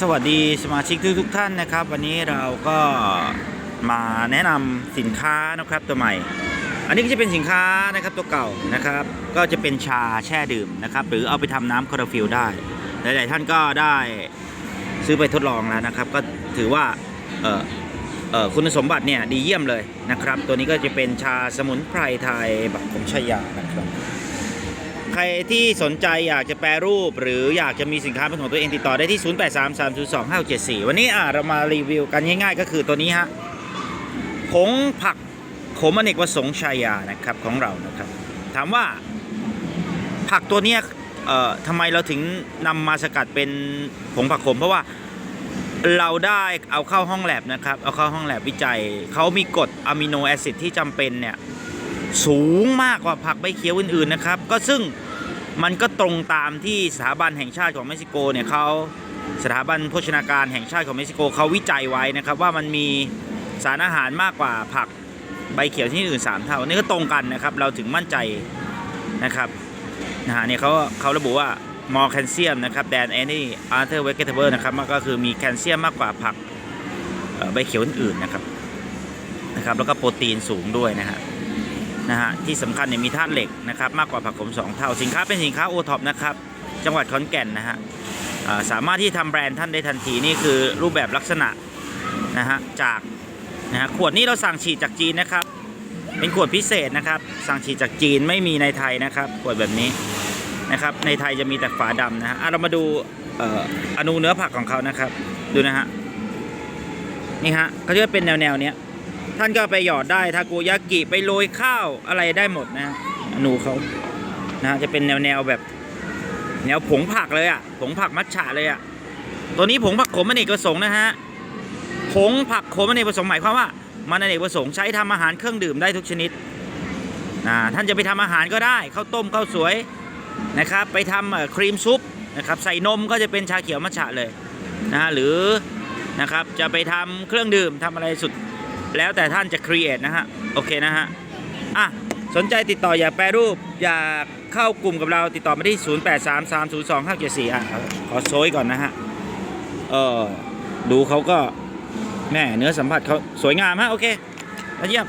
สวัสดีสมาชิกทุกทุกๆท่านนะครับ วันนี้เราก็มาแนะนำสินค้านะครับตัวใหม่ อันนี้ก็จะเป็นสินค้านะครับตัวเก่านะครับ ก็จะเป็นชาแช่ดื่มนะครับ หรือเอาไปทำน้ำคาราฟิลได้ หลาย ๆ ท่านก็ได้ซื้อไปทดลองแล้วนะครับ ก็ถือว่าเออเออคุณสมบัติเนี่ยดีเยี่ยมเลยนะครับ ตัวนี้ก็จะเป็นชาสมุนไพรไทยแบักผมชายานะครับ ใครที่สนใจอยากจะแปรรูป หรืออยากจะมีสินค้าเป็นของตัวเองติดต่อได้ที่ 0833025674 วันนี้อะเรามารีวิวกันง่ายๆ ก็คือตัวนี้ฮะผงผักขมอเนกประสงค์ชายานะครับของเรานะครับ ถามว่าผักตัวเนี้ยเอ่อทำไมเราถึงนำมาสกัดเป็นผงผักขม เพราะว่าเราได้เอาเข้าห้องแลบนะครับ เอาเข้าห้องแลบวิจัย เขามีกรดอะมิโนแอซิดที่จำเป็นเนี่ย สูงมากกว่าผักใบเขียวอื่นๆนะครับ ก็ซึ่งมันก็ตรงตามที่สถาบันแห่งชาติของเม็กซิโกเนี่ยเขาสถาบันโภชนาการแห่งชาติของเม็กซิโกเขาวิจัยไว้นะครับ ว่ามันมีสารอาหารมากกว่าผักใบเขียวที่อื่น 3 เท่า นี่ก็ตรงกันนะครับ เราถึงมั่นใจนะครับนะฮะเนี่ยเขาเขาระบุว่า more calcium นะครับ than any other vegetable นะครับมันก็คือมีแคลเซียมมากกว่าผักใบเขียวอื่นๆนะครับนะครับ แล้วก็โปรตีนสูงด้วยนะฮะ นะฮะที่สำคัญเนี่ยมีธาตุเหล็กนะครับมากกว่าผักขมสองเท่า สินค้าเป็นสินค้าโอท็อปนะครับจังหวัดขอนแก่นนะฮะสามารถที่ทำแบรนด์ท่านได้ทันทีนี่คือรูปแบบลักษณะนะฮะจากนะฮะขวดนี้เราสั่งฉีดจากจีนนะครับ เป็นขวดพิเศษนะครับ สั่งฉีดจากจีนไม่มีในไทยนะครับขวดแบบนี้นะครับในไทยจะมีแต่ฝาดำนะฮะเรามาดูอนูเนื้อผักของเขานะครับดูนะฮะนี่ฮะเขาจะเป็นแนวแนวเนี้ย ท่านก็ไปหยอดได้ทาโกยากิไปโรยข้าวอะไรได้หมดนะหนูเขานะจะเป็นแนวแนวแบบ แนวผงผักเลยอะผงผักมัทฉะเลยอะตัวนี้ผงผักขมอเนกประสงค์นะฮะผงผักขมอเนกประสงค์หมายความว่ามันอเนกประสงค์ใช้ทำอาหารเครื่องดื่มได้ทุกชนิดนะท่านจะไปทำอาหารก็ได้ข้าวต้มข้าวสวยนะครับไปทำครีมซุปนะครับใส่นมก็จะเป็นชาเขียวมัทฉะเลยนะฮะหรือนะครับจะไปทำเครื่องดื่มทำอะไรสุด แล้วแต่ท่านจะครีเอทนะฮะ โอเคนะฮะ อะ สนใจติดต่ออยากแปรรูป อยากเข้ากลุ่มกับเราติดต่อมาที่ 0833025574 อะ ขอโซยก่อนนะฮะ เออดูเขาก็แม่เนื้อสัมผัสเขาสวยงามฮะ โอเคมาเยี่ยม